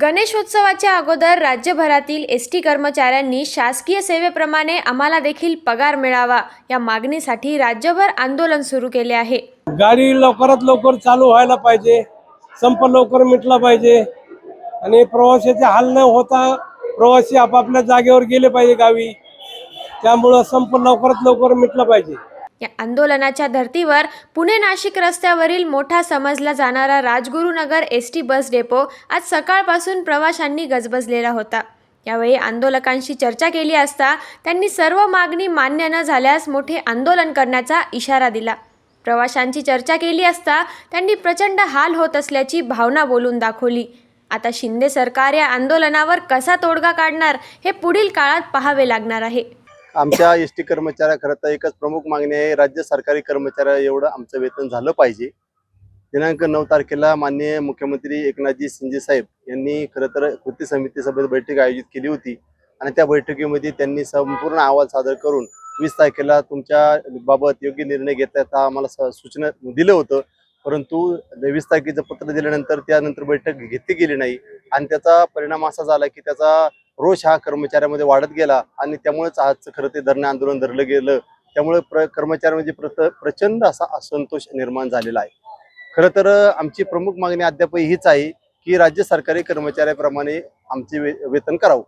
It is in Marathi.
गणेशोत्सवाच्या अगोदर राज्यभरातील एस टी कर्मचाऱ्यांनी शासकीय सेवेप्रमाणे आम्हाला देखील पगार मिळावा या मागणीसाठी राज्यभर आंदोलन सुरू केले आहे. गाडी लवकरात लवकर चालू व्हायला पाहिजे संप लवकर मिटला पाहिजे आणि प्रवाशाचे हाल न होता प्रवासी आपापल्या जागेवर गेले पाहिजे गावी. त्यामुळं संप लवकरात लवकर मिटला पाहिजे. या आंदोलनाच्या धर्तीवर पुणे नाशिक रस्त्यावरील मोठा समजला जाणारा Rajgurunagar S T bus depot आज सकाळपासून प्रवाशांनी गजबजलेला होता. यावेळी आंदोलकांशी चर्चा केली असता त्यांनी सर्व मागणी मान्य न झाल्यास मोठे आंदोलन करण्याचा इशारा दिला. प्रवाशांची चर्चा केली असता त्यांनी प्रचंड हाल होत असल्याची भावना बोलून दाखवली. आता शिंदे सरकार या आंदोलनावर कसा तोडगा काढणार हे पुढील काळात पाहावे लागणार आहे. आमच्या एस टी कर्मचाऱ्या खरं तर एकच प्रमुख मागणी आहे राज्य सरकारी कर्मचाऱ्या एवढं आमचं वेतन झालं पाहिजे. दिनांक नऊ तारखेला माननीय मुख्यमंत्री एकनाथजी शिंदे साहेब यांनी खरं तर कृती समिती सभेत बैठक आयोजित केली होती. आणि त्या बैठकीमध्ये त्यांनी संपूर्ण अहवाल सादर करून वीस तारखेला तुमच्या बाबत योग्य निर्णय घेता आम्हाला सूचना दिलं होतं. परंतु वीस तारखेचं पत्र दिल्यानंतर त्यानंतर बैठक घेतली गेली नाही. आणि त्याचा परिणाम असा झाला की त्याचा रोष हा कर्मचाऱ्यामध्ये वाढत गेला आणि त्यामुळेच आजचं खरं ते धरणे आंदोलन धरलं गेलं. त्यामुळे प्र कर्मचाऱ्यांमध्ये म्हणजे प्रत प्रचंड असा असंतोष निर्माण झालेला आहे. खरं तर आमची प्रमुख मागणी अद्यापही हीच आहे की राज्य सरकारी कर्मचाऱ्याप्रमाणे आमचे वे वेतन करावं.